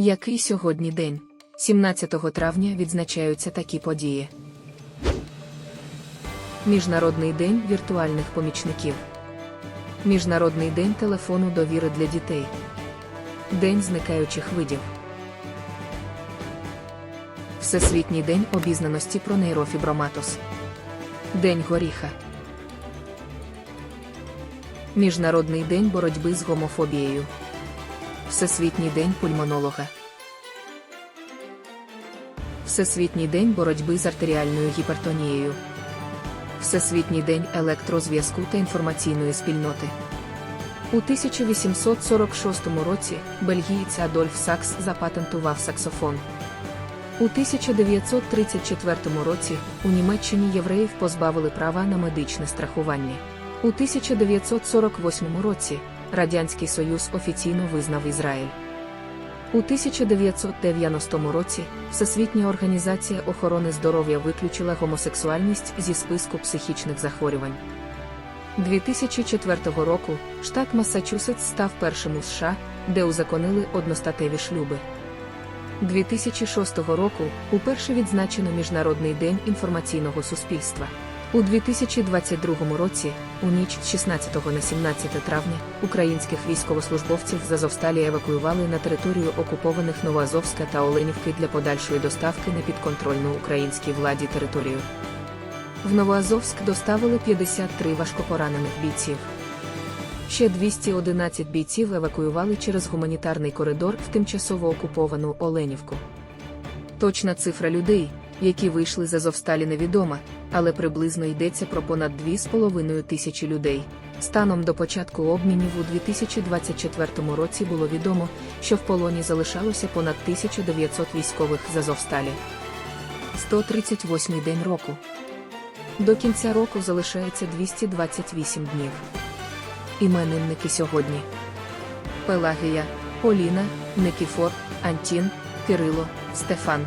Який сьогодні день? 17 травня відзначаються такі події. Міжнародний день віртуальних помічників. Міжнародний день телефону довіри для дітей. День зникаючих видів. Всесвітній день обізнаності про нейрофіброматоз. День горіха. Міжнародний день боротьби з гомофобією. Всесвітній день пульмонолога. Всесвітній день боротьби з артеріальною гіпертонією. Всесвітній день електрозв'язку та інформаційної спільноти. У 1846 році бельгієць Адольф Сакс запатентував саксофон. У 1934 році у Німеччині євреїв позбавили права на медичне страхування. У 1948 році Радянський Союз офіційно визнав Ізраїль. У 1990 році Всесвітня організація охорони здоров'я виключила гомосексуальність зі списку психічних захворювань. 2004 року штат Массачусетс став першим у США, де узаконили одностатеві шлюби. 2006 року уперше відзначено Міжнародний день інформаційного суспільства. У 2022 році, у ніч з 16 на 17 травня, українських військовослужбовців з Азовсталі евакуювали на територію окупованих Новоазовська та Оленівки для подальшої доставки на підконтрольну українській владі територію. В Новоазовськ доставили 53 важкопоранених бійців. Ще 211 бійців евакуювали через гуманітарний коридор в тимчасово окуповану Оленівку. Точна цифра людей, які вийшли з Азовсталі невідома, але приблизно йдеться про понад 2,5 тисячі людей. Станом до початку обмінів у 2024 році було відомо, що в полоні залишалося понад 1900 військових з Азовсталі. 138 день року. До кінця року залишається 228 днів. Іменинники сьогодні. Пелагія, Поліна, Никіфор, Антін, Кирило, Стефан.